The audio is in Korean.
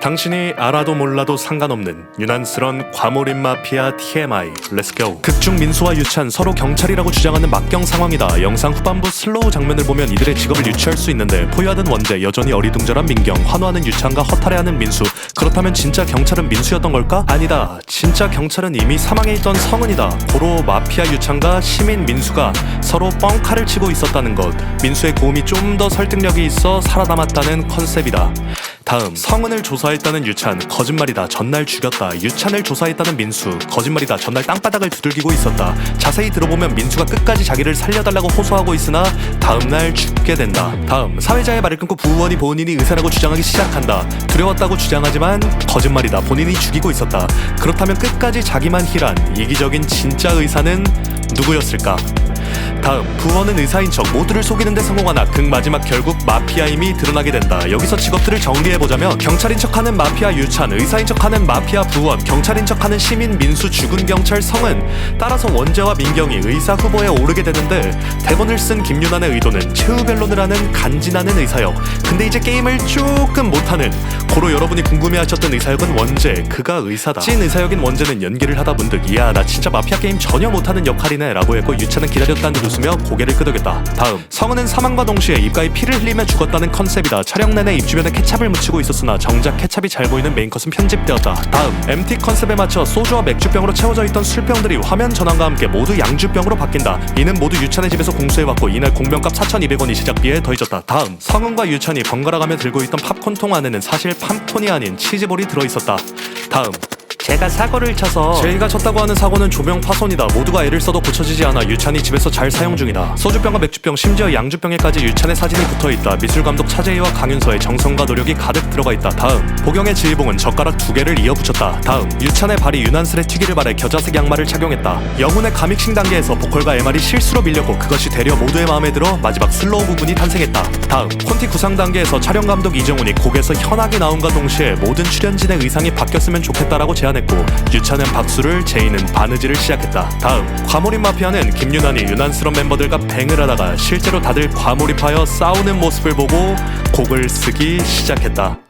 당신이 알아도 몰라도 상관없는 유난스런 과몰입 마피아 TMI 렛츠 고 극중 민수와 유찬 서로 경찰이라고 주장하는 막경 상황이다. 영상 후반부 슬로우 장면을 보면 이들의 직업을 유추할 수 있는데 포효하던 원재 여전히 어리둥절한 민경 환호하는 유찬과 허탈해하는 민수. 그렇다면 진짜 경찰은 민수였던 걸까? 아니다. 진짜 경찰은 이미 사망해 있던 성은이다. 고로 마피아 유찬과 시민 민수가 서로 뻥카를 치고 있었다는 것. 민수의 고음이 좀 더 설득력이 있어 살아남았다는 컨셉이다 다음. 성은을 조사했다는 유찬 거짓말이다 전날 죽였다. 유찬을 조사했다는 민수 거짓말이다 전날 땅바닥을 두들기고 있었다. 자세히 들어보면 민수가 끝까지 자기를 살려달라고 호소하고 있으나 다음날 죽게 된다. 다음 사회자의 말을 끊고 부원이 본인이 의사라고 주장하기 시작한다. 두려웠다고 주장하지만 거짓말이다 본인이 죽이고 있었다. 그렇다면 끝까지 자기만 힐한 이기적인 진짜 의사는 누구였을까 다음 부원은 의사인 척 모두를 속이는 데 성공하나 극 마지막 결국 마피아임이 드러나게 된다. 여기서 직업들을 정리해보자면 경찰인 척하는 마피아 유찬, 의사인 척하는 마피아 부원, 경찰인 척하는 시민 민수, 죽은 경찰 성은 따라서 원재와 민경이 의사 후보에 오르게 되는데 대본을 쓴 김윤환의 의도는 최후 변론을 하는 간지나는 의사역. 근데 이제 게임을 조금 못하는 고로 여러분이 궁금해하셨던 의사역은 원재, 그가 의사다. 찐 의사역인 원재는 연기를 하다 문득 이야 나 진짜 마피아 게임 전혀 못하는 역할이네 라고 했고 유찬은 기다렸다는 듯 웃으며 고개를 끄덕였다. 다음 성은은 사망과 동시에 입가에 피를 흘리며 죽었다는 컨셉이다. 촬영 내내 입 주변에 케찹을 묻히고 있었으나 정작 케찹이 잘 보이는 메인컷은 편집되었다. 다음 MT 컨셉에 맞춰 소주와 맥주병으로 채워져 있던 술병들이 화면 전환과 함께 모두 양주병으로 바뀐다. 이는 모두 유찬의 집에서 공수해왔고 이날 공병값 4,200원이 제작비에 더해졌다. 다음 성은과 유찬이 번갈아가며 들고 있던 팝콘통 안에는 사실 팝콘이 아닌 치즈볼이 들어있었다. 다음 제가 사고를 쳐서 제이가 쳤다고 하는 사고는 조명 파손이다. 모두가 애를 써도 고쳐지지 않아 유찬이 집에서 잘 사용 중이다. 소주병과 맥주병 심지어 양주병에까지 유찬의 사진이 붙어 있다. 미술 감독 차재희와 강윤서의 정성과 노력이 가득 들어가 있다. 다음 보경의 지휘봉은 젓가락 두 개를 이어 붙였다. 다음 유찬의 발이 유난스레 튀기를 바래 겨자색 양말을 착용했다. 영훈의 가믹싱 단계에서 보컬과 MR이 실수로 밀렸고 그것이 되려 모두의 마음에 들어 마지막 슬로우 부분이 탄생했다. 다음 콘티 구상 단계에서 촬영 감독 이정훈이 곡에서 현악이 나온과 동시에 모든 출연진의 의상이 바뀌었으면 좋겠다라고 제안했 고 유찬은 박수를 제이는 바느질을 시작했다. 다음 과몰입 마피아는 김윤환이 유난스러운 멤버들과 뱅을 하다가 실제로 다들 과몰입하여 싸우는 모습을 보고 곡을 쓰기 시작했다.